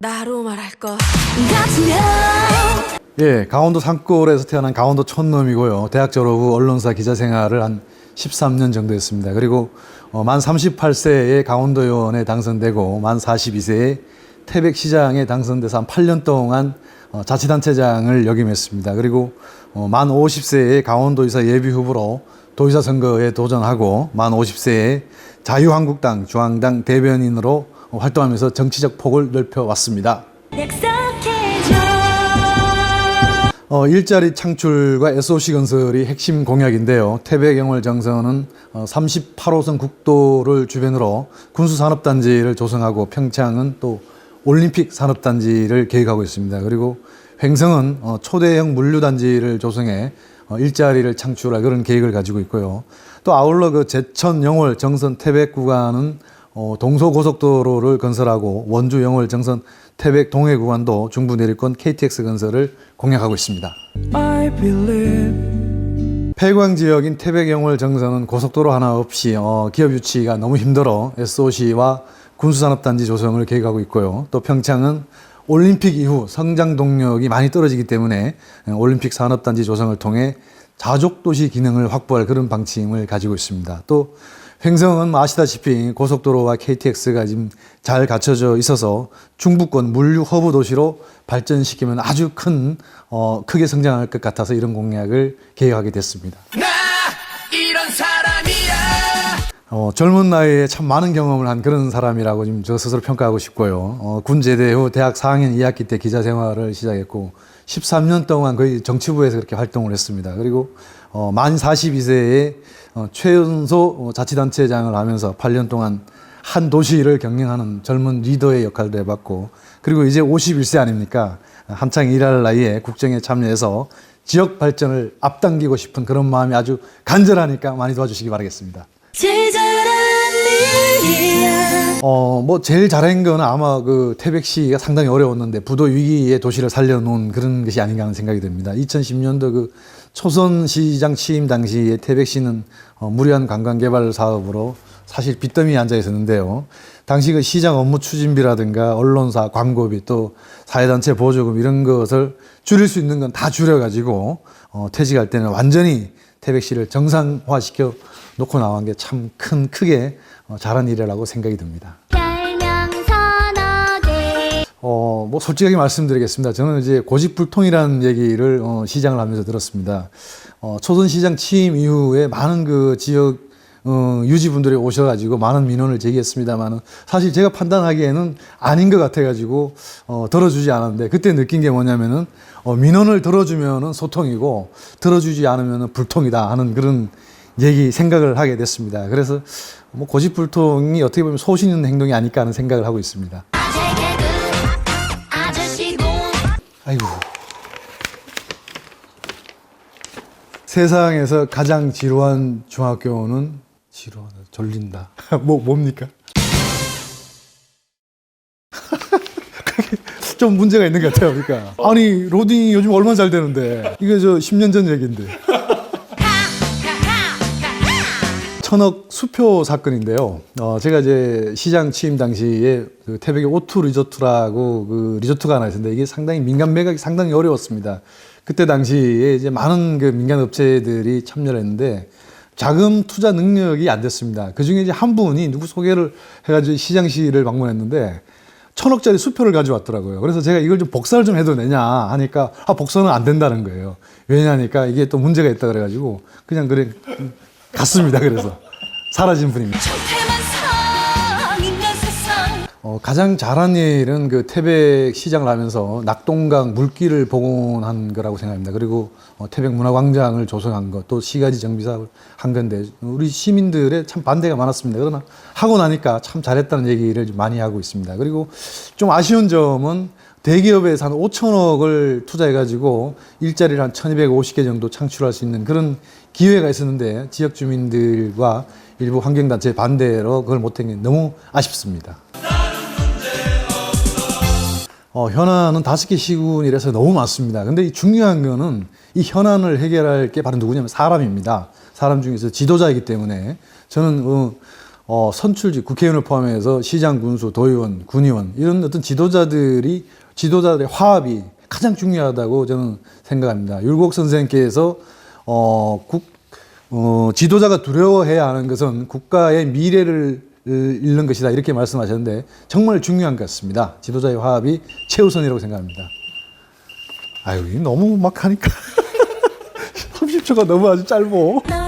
나로 말할 것 같으면 예, 강원도 산골에서 태어난 강원도 촌놈이고요. 대학 졸업 후 언론사 기자 생활을 한 13년 정도 했습니다. 그리고 어, 만 38세에 강원도 의원에 당선되고 만 42세에 태백시장에 당선돼서 한 8년 동안 어, 자치단체장을 역임했습니다. 그리고 어, 만 50세에 강원도의사 예비 후보로 도의사 선거에 도전하고 만 50세에 자유한국당 중앙당 대변인으로 활동하면서 정치적 폭을 넓혀왔습니다. 어, 일자리 창출과 SOC 건설이 핵심 공약인데요. 태백영월 정선은 어, 38호선 국도를 주변으로 군수산업단지를 조성하고 평창은 또 올림픽 산업단지를 계획하고 있습니다. 그리고 횡성은 어, 초대형 물류단지를 조성해 어, 일자리를 창출할 그런 계획을 가지고 있고요. 또 아울러 그 제천 영월 정선 태백 구간은 어, 동서고속도로를 건설하고 원주 영월 정선 태백 동해 구간도 중부 내리권 KTX 건설을 공약하고 있습니다. I believe 폐광 지역인 태백 영월 정선은 고속도로 하나 없이 어, 기업 유치가 너무 힘들어 SOC와 군수산업단지 조성을 계획하고 있고요. 또 평창은 올림픽 이후 성장 동력이 많이 떨어지기 때문에 어, 올림픽 산업단지 조성을 통해 자족 도시 기능을 확보할 그런 방침을 가지고 있습니다. 또 횡성은 아시다시피 고속도로와 KTX가 지금 잘 갖춰져 있어서 중부권 물류 허브 도시로 발전시키면 아주 큰 어, 크게 성장할 것 같아서 이런 공약을 계획하게 됐습니다. 나 이런 사람이야 어, 젊은 나이에 참 많은 경험을 한 그런 사람이라고 지금 저 스스로 평가하고 싶고요. 어, 군 제대 후 대학 4학년 2학기 때 기자 생활을 시작했고 13년 동안 거의 정치부에서 그렇게 활동을 했습니다. 그리고 어, 만 42세에 어, 최연소 어, 자치단체장을 하면서 8년 동안 한 도시를 경영하는 젊은 리더의 역할도 해봤고 그리고 이제 51세 아닙니까? 한창 일할 나이에 국정에 참여해서 지역 발전을 앞당기고 싶은 그런 마음이 아주 간절하니까 많이 도와주시기 바라겠습니다. 어, 뭐, 제일 잘한 거는 아마 그 태백 시가 상당히 어려웠는데 부도 위기에 도시를 살려놓은 그런 것이 아닌가 하는 생각이 듭니다. 2010년도 그 초선시장 취임 당시에 태백 시는 어, 무리한 관광개발 사업으로 사실 빚더미에 앉아 있었는데요. 당시 그 시장 업무 추진비라든가 언론사 광고비 또 사회단체 보조금 이런 것을 줄일 수 있는 건 다 줄여가지고 어, 퇴직할 때는 완전히 태백시를 정상화시켜 놓고 나온 게 참 큰 크게 어, 잘한 일이라고 생각이 듭니다. 어, 뭐 솔직하게 말씀드리겠습니다. 저는 이제 고집불통이라는 얘기를 어, 시장을 하면서 들었습니다. 어, 초선 시장 취임 이후에 많은 그 지역 어, 유지분들이 오셔가지고 많은 민원을 제기했습니다만은 사실 제가 판단하기에는 아닌 것 같아가지고 어, 들어주지 않았는데 그때 느낀 게 뭐냐면은 어, 민원을 들어주면은 소통이고 들어주지 않으면은 불통이다 하는 그런 얘기 생각을 하게 됐습니다. 그래서 뭐 고집불통이 어떻게 보면 소신 있는 행동이 아닐까 하는 생각을 하고 있습니다. 아이고. 세상에서 가장 지루한 중학교는 지루하다, 졸린다. 뭐 뭡니까? 좀 문제가 있는 것 같아요. 그러니까 아니 로딩이 요즘 얼마나 잘 되는데 이게 저 10년 전 얘기인데. 천억 수표 사건인데요. 어, 제가 이제 시장 취임 당시에 그 태백에 오투 리조트라고 그 리조트가 하나 있었는데 이게 상당히 민간 매각이 상당히 어려웠습니다. 그때 당시에 이제 많은 그 민간 업체들이 참여를 했는데 자금 투자 능력이 안 됐습니다. 그 중에 이제 한 분이 누구 소개를 해가지고 시장시를 방문했는데 천억짜리 수표를 가져왔더라고요. 그래서 제가 이걸 좀 복사를 좀 해도 되냐 하니까 아 복사는 안 된다는 거예요. 왜냐니까 이게 또 문제가 있다 그래가지고 그냥 그래 갔습니다. 그래서 사라진 분입니다. 어, 가장 잘한 일은 그 태백 시장을 하면서 낙동강 물길을 복원한 거라고 생각합니다. 그리고 어, 태백 문화광장을 조성한 것, 또 시가지 정비 사업을 한 건데 우리 시민들의 참 반대가 많았습니다. 그러나 하고 나니까 참 잘했다는 얘기를 좀 많이 하고 있습니다. 그리고 좀 아쉬운 점은 대기업에서 한 5천억을 투자해가지고 일자리를 한 1250개 정도 창출할 수 있는 그런 기회가 있었는데 지역 주민들과 일부 환경단체 반대로 그걸 못한 게 너무 아쉽습니다. 어, 현안은 다섯 개 시군이라서 너무 많습니다. 근데 이 중요한 거는 이 현안을 해결할 게 바로 누구냐면 사람입니다. 사람 중에서 지도자이기 때문에 저는 어, 어, 선출직 국회의원을 포함해서 시장, 군수, 도의원, 군의원 이런 어떤 지도자들이 지도자들의 화합이 가장 중요하다고 저는 생각합니다. 율곡 선생께서 어, 국, 어, 지도자가 두려워해야 하는 것은 국가의 미래를 잃는 것이다 이렇게 말씀하셨는데 정말 중요한 것 같습니다. 지도자의 화합이 최우선이라고 생각합니다. 아유 너무 막 하니까 30초가 너무 아주 짧어.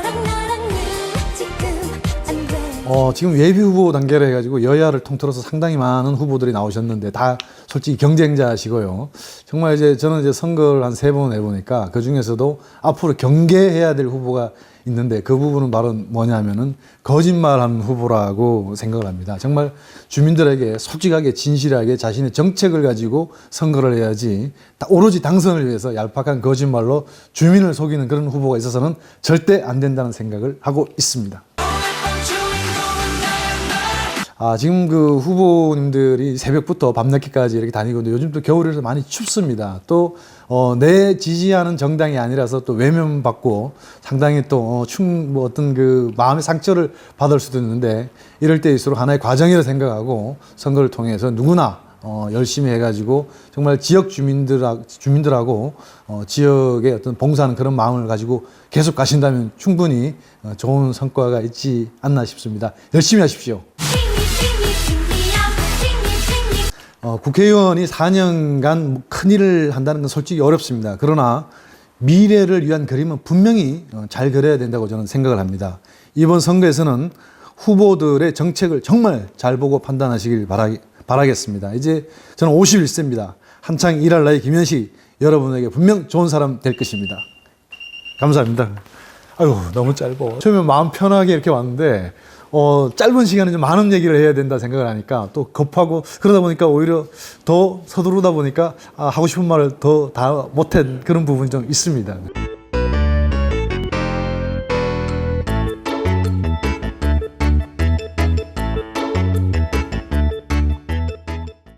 어, 지금 예비 후보 단계로 해가지고 여야를 통틀어서 상당히 많은 후보들이 나오셨는데 다 솔직히 경쟁자시고요. 정말 이제 저는 이제 선거를 한 세 번 해보니까 그 중에서도 앞으로 경계해야 될 후보가 있는데 그 부분은 바로 뭐냐면은 거짓말하는 후보라고 생각을 합니다. 정말 주민들에게 솔직하게 진실하게 자신의 정책을 가지고 선거를 해야지 다 오로지 당선을 위해서 얄팍한 거짓말로 주민을 속이는 그런 후보가 있어서는 절대 안 된다는 생각을 하고 있습니다. 아, 지금 그 후보님들이 새벽부터 밤늦게까지 이렇게 다니고 있는데 요즘 또 겨울이라서 많이 춥습니다. 또, 어, 내 지지하는 정당이 아니라서 또 외면받고 상당히 또, 어, 충, 뭐 어떤 그 마음의 상처를 받을 수도 있는데 이럴 때일수록 하나의 과정이라 생각하고 선거를 통해서 누구나 어, 열심히 해가지고 정말 지역 주민들, 주민들하고 어, 지역의 어떤 봉사하는 그런 마음을 가지고 계속 가신다면 충분히 어, 좋은 성과가 있지 않나 싶습니다. 열심히 하십시오. 어, 국회의원이 4년간 큰 일을 한다는 건 솔직히 어렵습니다. 그러나 미래를 위한 그림은 분명히 어, 잘 그려야 된다고 저는 생각을 합니다. 이번 선거에서는 후보들의 정책을 정말 잘 보고 판단하시길 바라, 바라 겠습니다. 이제 저는 51세입니다. 한창 일할 나이 김현식 여러분에게 분명 좋은 사람 될 것입니다. 감사합니다. 아유, 너무 짧어. 처음에 마음 편하게 이렇게 왔는데, 어, 짧은 시간에 좀 많은 얘기를 해야 된다 생각을 하니까 또 급하고 그러다 보니까 오히려 더 서두르다 보니까 아, 하고 싶은 말을 더 다 못한 그런 부분이 좀 있습니다.